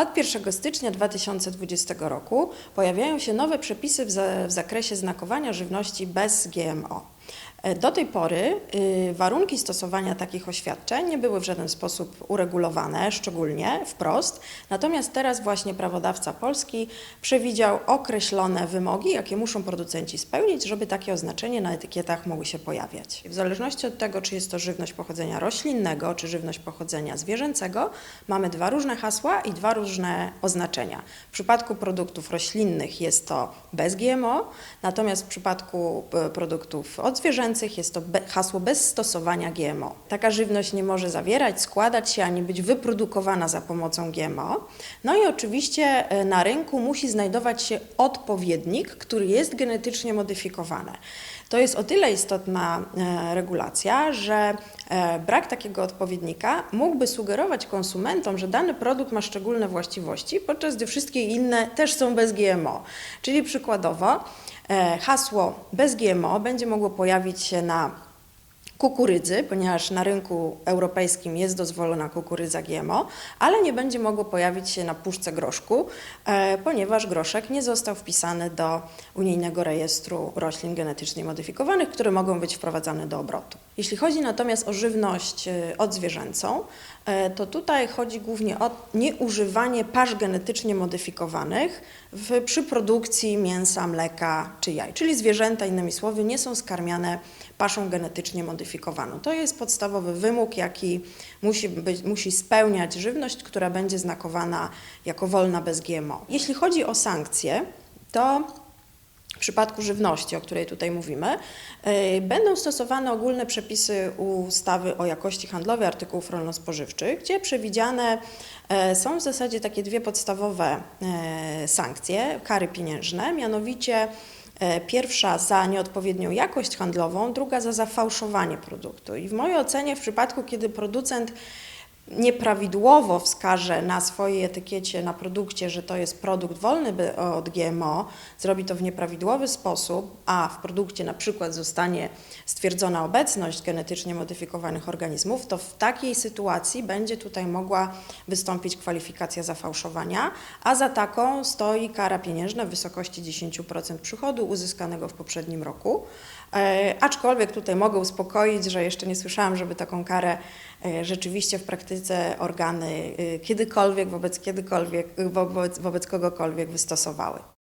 Od 1 stycznia 2020 roku pojawiają się nowe przepisy w, za, w zakresie znakowania żywności bez GMO. E, Do tej pory y, warunki stosowania takich oświadczeń nie były w żaden sposób uregulowane, szczególnie wprost. Natomiast teraz właśnie prawodawca polski przewidział określone wymogi, jakie muszą producenci spełnić, żeby takie oznaczenie na etykietach mogły się pojawiać. W zależności od tego, czy jest to żywność pochodzenia roślinnego, czy żywność pochodzenia zwierzęcego, mamy dwa różne hasła i dwa różne oznaczenia. W przypadku produktów roślinnych jest to bez GMO, natomiast w przypadku e, produktów odzwierzęcych jest to hasło bez stosowania GMO. Taka żywność nie może zawierać, składać się ani być wyprodukowana za pomocą GMO. No i oczywiście e, na rynku musi znajdować się odpowiednik, który jest genetycznie modyfikowany. To jest o tyle istotna e, regulacja, że e, brak takiego odpowiednika mógłby sugerować konsumentom, że dany produkt ma szczególne właściwości, podczas gdy wszystkie inne też są bez GMO. Czyli przykładowo hasło bez GMO będzie mogło pojawić się na kukurydzy, ponieważ na rynku europejskim jest dozwolona kukurydza GMO, ale nie będzie mogło pojawić się na puszce groszku, e, ponieważ groszek nie został wpisany do unijnego rejestru roślin genetycznie modyfikowanych, które mogą być wprowadzane do obrotu. Jeśli chodzi natomiast o żywność e, odzwierzęcą, e, to tutaj chodzi głównie o nieużywanie pasz genetycznie modyfikowanych w, przy produkcji mięsa, mleka czy jaj. Czyli zwierzęta, innymi słowy, nie są skarmiane paszą genetycznie modyfikowaną. To jest podstawowy wymóg, jaki musi, być, musi spełniać żywność, która będzie znakowana jako wolna bez GMO. Jeśli chodzi o sankcje, to przypadku żywności, o której tutaj mówimy, yy, będą stosowane ogólne przepisy ustawy o jakości handlowej artykułów rolno-spożywczych, gdzie przewidziane yy, są w zasadzie takie dwie podstawowe yy, sankcje, kary pieniężne, mianowicie E, Pierwsza za nieodpowiednią jakość handlową, druga za zafałszowanie produktu. I w mojej ocenie, w przypadku, kiedy producent nieprawidłowo wskaże na swojej etykiecie, na produkcie, że to jest produkt wolny by- od GMO, zrobi to w nieprawidłowy sposób, a w produkcie na przykład zostanie stwierdzona obecność genetycznie modyfikowanych organizmów, to w takiej sytuacji będzie tutaj mogła wystąpić kwalifikacja zafałszowania, a za taką stoi kara pieniężna w wysokości 10% przychodu uzyskanego w poprzednim roku. E, aczkolwiek tutaj mogę uspokoić, że jeszcze nie słyszałam, żeby taką karę e, rzeczywiście w praktyce organy e, kiedykolwiek wobec kiedykolwiek, wobec, wobec kogokolwiek wystosowały.